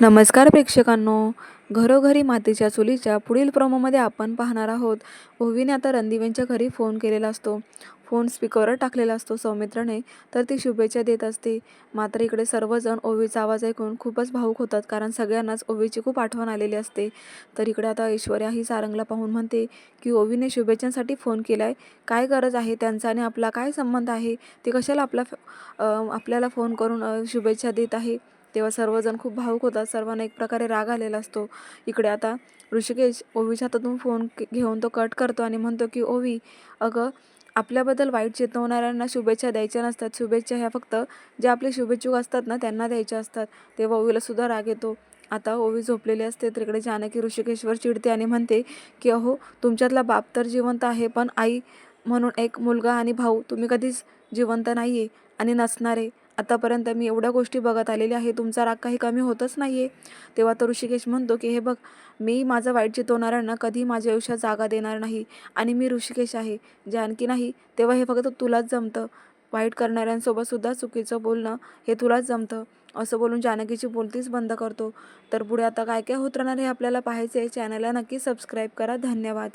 नमस्कार प्रेक्षकांनो. घरोघरी मातीच्या चुलीच्या पुढील प्रोमोमध्ये आपण पाहणार आहोत. ओवीने आता रणदिवेंच्या घरी फोन केलेला असतो. फोन स्पीकरवर टाकलेला असतो सौमित्राने तर ती शुभेच्छा देत असते. मात्र इकडे सर्वजण ओवीचा आवाज ऐकून खूपच भावूक होतात कारण सगळ्यांनाच ओवीची खूप आठवण आलेली असते. तर इकडे आता ऐश्वर्या ही सारंगला पाहून म्हणते की ओवीने शुभेच्छांसाठी फोन केला आहे काय गरज आहे? त्यांचा आणि आपला काय संबंध आहे? ते कशाला आपला आपल्याला फोन करून शुभेच्छा देत आहे? तेव्हा सर्वजण खूप भावुक होतात. सर्वांना एक प्रकारे राग आलेला असतो. इकडे आता ऋषिकेश ओवीच्या हातातून फोन घेऊन तो कट करतो आणि म्हणतो की ओवी अगं आपल्याबद्दल वाईट चेतवणाऱ्यांना शुभेच्छा द्यायच्या नसतात. शुभेच्छा ह्या फक्त जे आपले शुभेच्छुक असतात ना त्यांना द्यायच्या असतात. तेव्हा ओवीला सुद्धा राग येतो. आता ओवी झोपलेली असते तर इकडे जानकी ऋषिकेशवर चिडते आणि म्हणते की अहो तुमच्यातला बाप तर जिवंत आहे पण आई म्हणून एक मुलगा आणि भाऊ तुम्ही कधीच जिवंत नाही आहे आणि नसणार. आहे आतापर्यंत मी एवढ्या गोष्टी बघत आलेल्या आहे. तुमचा राग काही कमी होतच नाही आहे तेव्हा तर ऋषिकेश म्हणतो की हे बघ मी माझं वाईट चितवणाऱ्यांना कधी माझ्या आयुष्यात जागा देणार नाही आणि मी ऋषिकेश आहे. जानकी नाही तेव्हा हे फक्त तुलाच जमतं. वाईट करणाऱ्यांसोबतसुद्धा चुकीचं बोलणं हे तुलाच जमतं. असं बोलून जानकीची बोलतीच बंद करतो. तर पुढे आता काय काय होत राहणार हे आपल्याला पाहायचं आहे चॅनलला नक्की सबस्क्राईब करा. धन्यवाद.